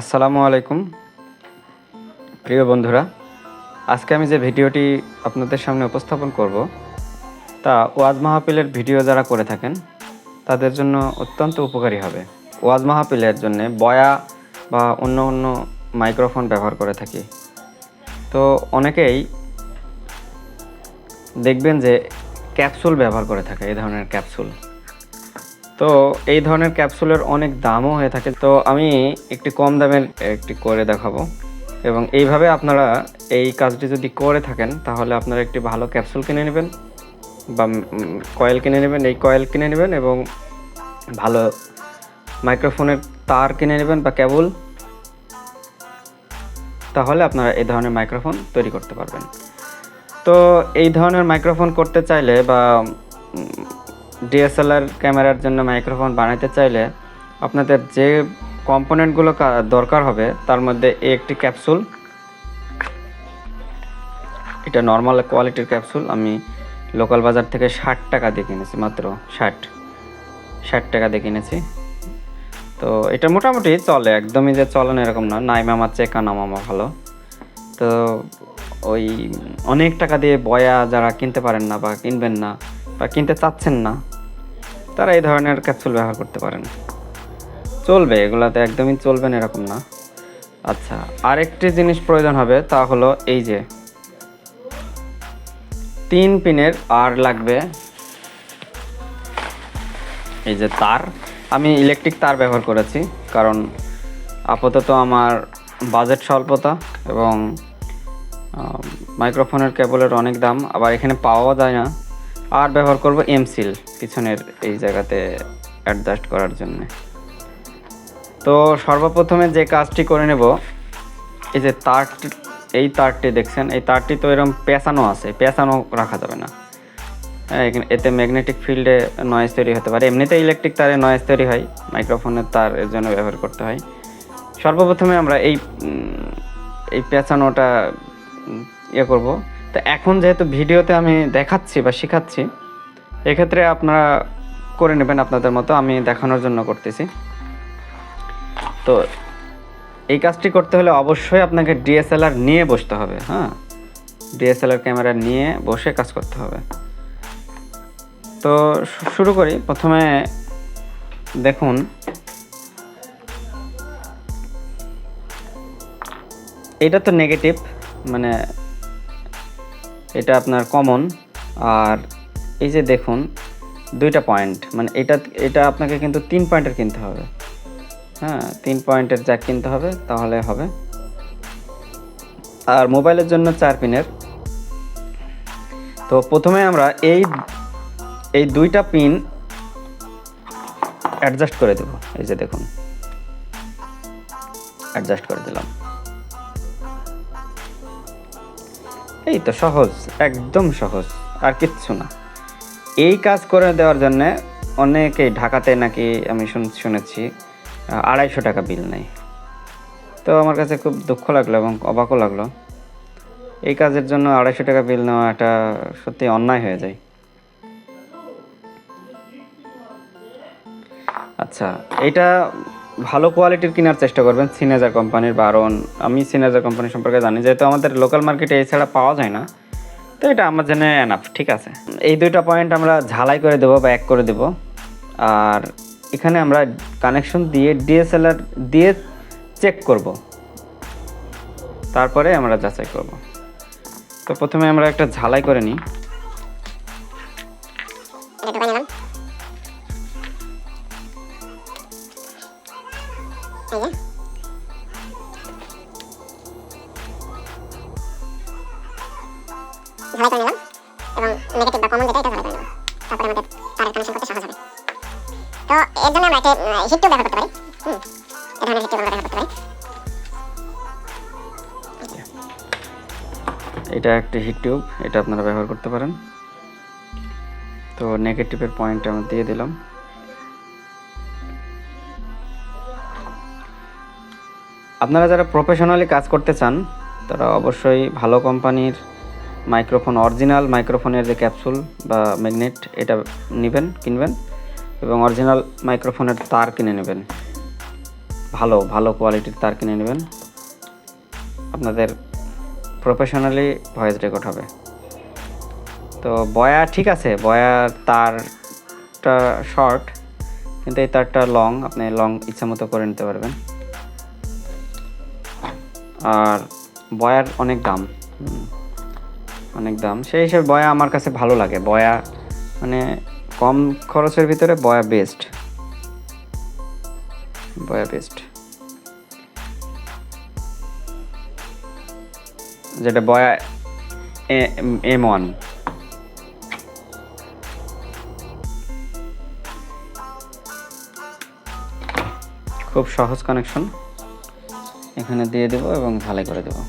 আসসালামু আলাইকুম। প্রিয় বন্ধুরা, আজকে আমি যে ভিডিওটি আপনাদের সামনে উপস্থাপন করব, তা ওয়াজ মাহফিলের ভিডিও যারা করে থাকেন, তাদের জন্য অত্যন্ত উপকারী হবে। ওয়াজ মাহফিলের জন্য বয়া বা অন্য অন্য মাইক্রোফোন ব্যবহার করে থাকি। তো অনেকেই দেখবেন যে ক্যাপসুল ব্যবহার করে থাকে, এই ধরনের ক্যাপসুল। তো এই ধরনের ক্যাপসুলের অনেক দামও হয়ে থাকে। তো আমি একটি কম দামের একটি করে দেখাবো। এবং এইভাবে আপনারা এই কাজটি যদি করে থাকেন, তাহলে আপনারা একটি ভালো ক্যাপসুল কিনে নেবেন বা কয়েল কিনে নেবেন। এই কয়েল কিনে নেবেন এবং ভালো মাইক্রোফোনের তার কিনে নেবেন বা কেবল। তাহলে আপনারা এই ধরনের মাইক্রোফোন তৈরি করতে পারবেন। তো এই ধরনের মাইক্রোফোন করতে চাইলে বা ডিএসএলআর ক্যামেরার জন্য মাইক্রোফোন বানাতে চাইলে আপনাদের যে কম্পোনেন্টগুলো দরকার হবে, তার মধ্যে একটি ক্যাপসুল এটা নর্মাল কোয়ালিটির ক্যাপসুল আমি লোকাল বাজার থেকে ষাট টাকা দিয়ে কিনেছি, মাত্র ষাট। ষাট টাকা দিয়ে কিনেছি। তো এটা মোটামুটি চলে, একদমই যে চলে না, এরকম না। নাই মামার চেয়ে কানা মামা ভালো। তো ওই অনেক টাকা দিয়ে বয়া যারা কিনতে পারেন না বা কিনবেন না বা কিনতে চাচ্ছেন না তারা এই ধরনের ক্যাপসুল ব্যবহার করতে পারেন চলবে, এগুলাতে একদমই চলবে না এরকম না। আচ্ছা আরেকটি জিনিস প্রয়োজন হবে, তা হলো এই যে তিন পিনের আর লাগবে। এই যে তার, আমি ইলেকট্রিক তার ব্যবহার করেছি, কারণ আপাতত আমার বাজেট স্বল্পতা এবং মাইক্রোফোনের কেবলের অনেক দাম, আবার এখানে পাওয়া যায় না। আর ব্যবহার করব এমসিল পিছনের এই জায়গাতে অ্যাডজাস্ট করার জন্য। তো সর্বপ্রথমে যে কাজটি করে নেব, এই যে তারটি এই তারটি দেখছেন, এই তারটি তো এরকম পেঁচানো আছে, পেঁচানো রাখা যাবে না। হ্যাঁ এতে ম্যাগনেটিক ফিল্ডে নয়েজ তৈরি হতে পারে। এমনিতে ইলেকট্রিক তারে নয়েজ তৈরি হয় মাইক্রোফোনের তার এর জন্য ব্যবহার করতে হয়। সর্বপ্রথমে আমরা এই এই পেঁচানোটা ইয়ে করব। তো এখন যেহেতু ভিডিওতে আমি দেখাচ্ছি বা শেখাচ্ছি, এক্ষেত্রে আপনারা করে নেবেন আপনাদের মতো, আমি দেখানোর জন্য করতেছি। তো এই কাজটি করতে হলে অবশ্যই আপনাকে ডিএসএলআর নিয়ে বসতে হবে হ্যাঁ? ডিএসএলআর ক্যামেরা নিয়ে বসে কাজ করতে হবে। তো শুরু করি। প্রথমে দেখুন। এটা তো নেগেটিভ মানে এটা আপনার কমন আর এই যে দেখুন, দুইটা পয়েন্ট মানে এটা এটা আপনাকে কিন্তু তিন পয়েন্টের কিনতে হবে। হ্যাঁ তিন পয়েন্টের জ্যাক কিনতে হবে, তাহলে হবে। আর মোবাইলের জন্য চার পিনের তো প্রথমে আমরা এই এই দুইটা পিন অ্যাডজাস্ট করে দেব। এই যে দেখুন অ্যাডজাস্ট করে দিলাম। এই তো সহজ, একদম সহজ, আর কিচ্ছু না। এই কাজ করে দেওয়ার জন্যে অনেকেই ঢাকাতে নাকি আমি শুন- শুনেছি আড়াইশো টাকা বিল নেয়। তো আমার কাছে খুব দুঃখ লাগল এবং অবাকও লাগল। এই কাজের জন্য আড়াইশো টাকা বিল নেওয়া এটা সত্যি অন্যায় হয়ে যায়। আচ্ছা এটা ভালো কোয়ালিটির কেনার চেষ্টা করবেন সিনেজার কোম্পানির বা আরও অন- আমি সিনেজার কোম্পানি সম্পর্কে জানি, যেহেতু আমাদের লোকাল মার্কেটে এছাড়া পাওয়া যায় না। তো এটা আমার জন্য এনাফ ঠিক আছে? এই দুইটা পয়েন্ট আমরা ঝালাই করে দেবো বা এক করে দেবো। আর এখানে আমরা কানেকশন দিয়ে ডিএসএলআর দিয়ে চেক করব। তারপরে আমরা যাচাই করব। তো প্রথমে আমরা একটা ঝালাই করে নিই। এই ঝালাই করে নিলাম এবং নেগেটিভ বা কমন যেটা এটা ঝালাই করে নিলাম তারপরে আমাদের তারের কানেকশন করতে সহজ হবে তো এর জন্য আমরা একটা হিট ব্যবহার করতে পারি হুম এই ধরনের হিট ব্যবহার করতে পারি এটা একটি হিট টিউব এটা আপনারা ব্যবহার করতে পারেন তো নেগেটিভের পয়েন্ট আমরা দিয়ে দিলাম আপনারা যারা প্রফেশনালি কাজ করতে চান, তারা অবশ্যই ভালো কোম্পানির মাইক্রোফোন অরিজিনাল মাইক্রোফোনের যে ক্যাপসুল বা ম্যাগনেট এটা নেবেন, কিনবেন এবং অরিজিনাল মাইক্রোফোনের তার কিনে নেবেন। ভালো ভালো কোয়ালিটির তার কিনে নেবেন। আপনাদের প্রফেশনালি ভয়েস রেকর্ড হবে। তো বয়া ঠিক আছে বয়ার তারটা শর্ট কিন্তু এই তারটা লং আপনি লং ইচ্ছা মতো করে নিতে পারবেন। আর বয়ার অনেক দাম। অনেক দাম। সেই হিসেবে বয়া আমার কাছে ভালো লাগে। বয়া মানে কম খরচের ভিতরে বয়া বেস্ট বয়া বেস্ট যেটা বয়া এম ওয়ান। খুব সহজ কানেকশন এখানে দিয়ে দেবো এবং ঝালাই করে দেবো।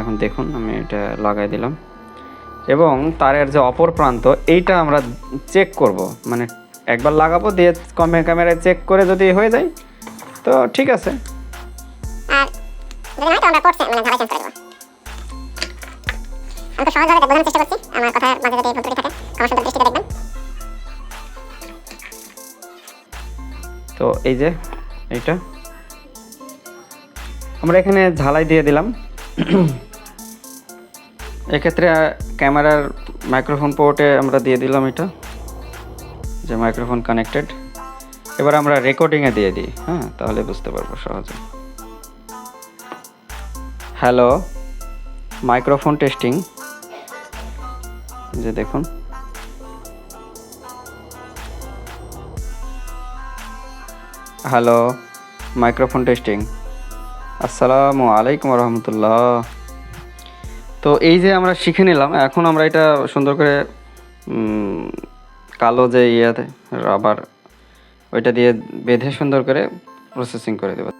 এখন দেখুন, আমি এটা লাগাই দিলাম। এবং তারের যে অপর প্রান্ত, এইটা আমরা চেক করব। মানে একবার লাগাবো দিয়ে কমে ক্যামেরায় চেক করে যদি হয়ে যায় তো ঠিক আছে। মানে তো এই যে এইটা। আমরা এখানে ঝালাই দিয়ে দিলাম। এক্ষেত্রে ক্যামেরার মাইক্রোফোন পোর্টে আমরা দিয়ে দিলাম এটা। যে মাইক্রোফোন কানেক্টেড এবার আমরা রেকর্ডিংয়ে দিয়ে দিই হ্যাঁ? তাহলে বুঝতে পারব সহজে। হ্যালো মাইক্রোফোন টেস্টিং যে দেখুন। হ্যালো মাইক্রোফোন টেস্টিং আসসালামু আলাইকুম রহমতুল্লাহ তো এই যে আমরা শিখে নিলাম, এখন আমরা এটা সুন্দর করে কালো যে ইয়েতে রাবার ওইটা দিয়ে বেঁধে সুন্দর করে প্রসেসিং করে দেবো।